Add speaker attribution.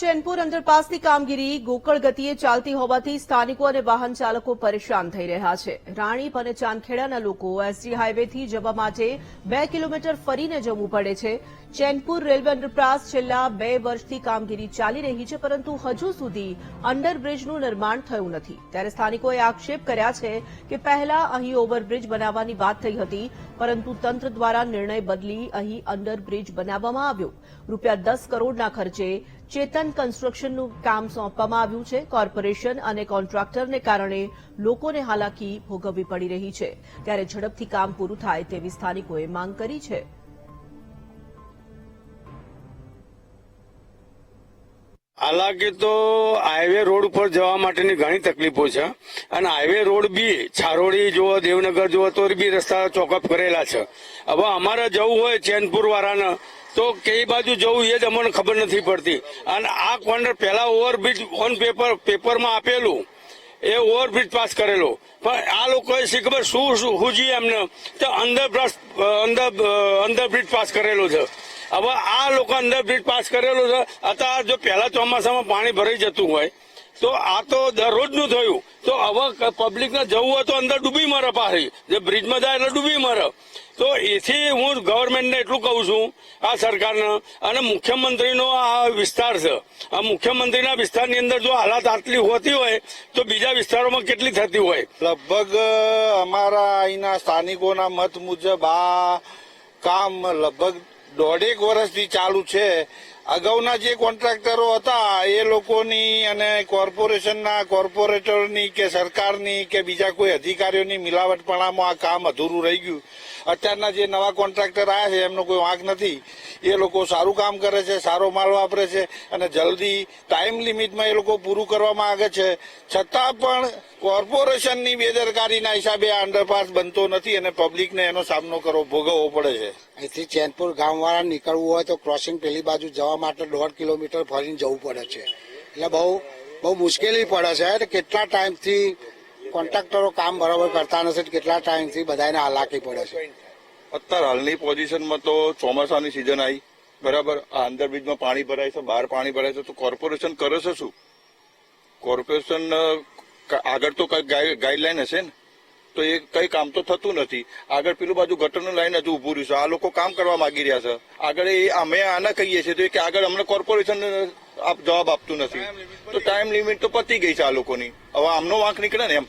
Speaker 1: ચેનપુર અંડરપાસની કામગીરી ગોકળ ગતિએ ચાલતી હોવાથી સ્થાનિકો અને વાહન ચાલકો પરેશાન થઈ રહ્યા છે. રાણીપ અને ચાંદખેડાના લોકો એસજી હાઈવેથી જવા માટે બે કિલોમીટર ફરીને જવું પડે છે. ચેનપુર રેલવે અંડરપાસ છેલ્લા બે વર્ષથી કામગીરી ચાલી રહી છે, પરંતુ હજુ સુધી અંડરબ્રિજનું નિર્માણ થયું નથી. ત્યારે સ્થાનિકોએ આક્ષેપ કર્યા છે કે પહેલા અહીં ઓવરબ્રિજ બનાવવાની વાત થઈ હતી, પરંતુ તંત્ર દ્વારા નિર્ણય બદલી અહીં અંડરબ્રિજ બનાવવામાં આવ્યો. રૂપિયા દસ કરોડના ખર્ચે ચેતન કન્સ્ટ્રક્શનનું કામ સોંપવામાં આવ્યું છે. કોર્પોરેશન અને કોન્ટ્રાક્ટરને કારણે લોકોને હાલાકી ભોગવવી પડી રહી છે. ત્યારે ઝડપથી કામ પૂરું થાય તેવી સ્થાનિકોએ માંગ કરી છે.
Speaker 2: હાલાકી તો હાઈવે રોડ ઉપર જવા માટેની ઘણી તકલીફો છે. અને હાઈવે રોડ બી છારોડી જુઓ, દેવનગર જુઓ તો બી રસ્તા ચોકઅપ કરેલા છે. હવે અમારે જવું હોય ચેનપુર વાળાને તો કઈ બાજુ જવું એ જ અમને ખબર નથી પડતી. અને આ કોર્નર પહેલા ઓવરબ્રિજ ઓન પેપર પેપરમાં આપેલું. એ ઓવરબ્રિજ પાસ કરેલો. પણ આ લોકોએ ખબર શું શું હુજી એમને તો અંદર અંદર અંડરબ્રિજ પાસ કરેલો છે. હવે આ લોકો અંડરબ્રિજ પાસ કરેલો છે. અત્યારે જો પહેલા ચોમાસામાં પાણી ભરાઈ જતું હોય, તો આ તો દરરોજનું થયું. તો હવે પબ્લિકને જવું હોય તો અંદર ડૂબી મરે પાછી. જે બ્રિજમાં જાય એટલે ડૂબી મરે. તો એથી હું ગવર્મેન્ટને એટલું કહું છું, આ સરકારને, અને મુખ્યમંત્રીનો આ વિસ્તાર છે. આ મુખ્યમંત્રીના વિસ્તારની અંદર જો હાલાત આટલી હોતી હોય, તો બીજા વિસ્તારોમાં કેટલી થતી હોય?
Speaker 3: લગભગ અમારા અહીંના સ્થાનિકોના મત મુજબ આ કામ લગભગ દોઢેક વર્ષથી ચાલુ છે. અગાઉના જે કોન્ટ્રાક્ટરો હતા, એ લોકોની અને કોર્પોરેશનના કોર્પોરેટરની કે સરકારની કે બીજા કોઈ અધિકારીઓની મિલાવટપણામાં આ કામ અધૂરું રહી ગયું. અત્યારના જે નવા કોન્ટ્રાક્ટર આવ્યા છે, એમનો કોઈ વાંક નથી. એ લોકો સારું કામ કરે છે, સારો માલ વાપરે છે અને જલ્દી ટાઈમ લિમિટમાં એ લોકો પૂરું કરવામાં આવે છે. છતાં પણ કોર્પોરેશનની બેદરકારીના હિસાબે આ અંડરપાસ બનતો નથી અને પબ્લિકને એનો સામનો કરવો ભોગવવો પડે છે.
Speaker 4: અહીંથી ચેનપુર ગામવાળા નીકળવું હોય તો ક્રોસિંગ પેલી બાજુ જવા માટે દોઢ કિલોમીટર ફરીને જવું પડે છે. એટલે બહુ બહુ મુશ્કેલી પડે છે. કેટલા ટાઈમથી કોન્ટ્રાક્ટરો કામ બરાબર કરતા નથી કેટલા ટાઈમથી બધાને હાલાકી પડે છે.
Speaker 5: અત્યારે હાલની પોઝિશનમાં તો ચોમાસાની સિઝન આવી બરાબર? આ અંદર બીજમાં પાણી ભરાય છે, બહાર પાણી ભરાય છે. તો કોર્પોરેશન કરે છે શું? કોર્પોરેશન આગળ તો કઈ ગાઈડલાઈન હશે ને? તો એ કઈ કામ તો થતું નથી. આગળ પેલું બાજુ ગટરનું લાઈન હજુ ઉભું રહ્યું છે. આ લોકો કામ કરવા માંગી રહ્યા છે. આગળ એ અમે આના કહીએ છીએ તો કે આગળ અમને કોર્પોરેશન જવાબ આપતું નથી. તો ટાઈમ લિમિટ તો પતી ગઈ છે આ લોકોની. હવે આમનો વાંક નીકળે ને એમ.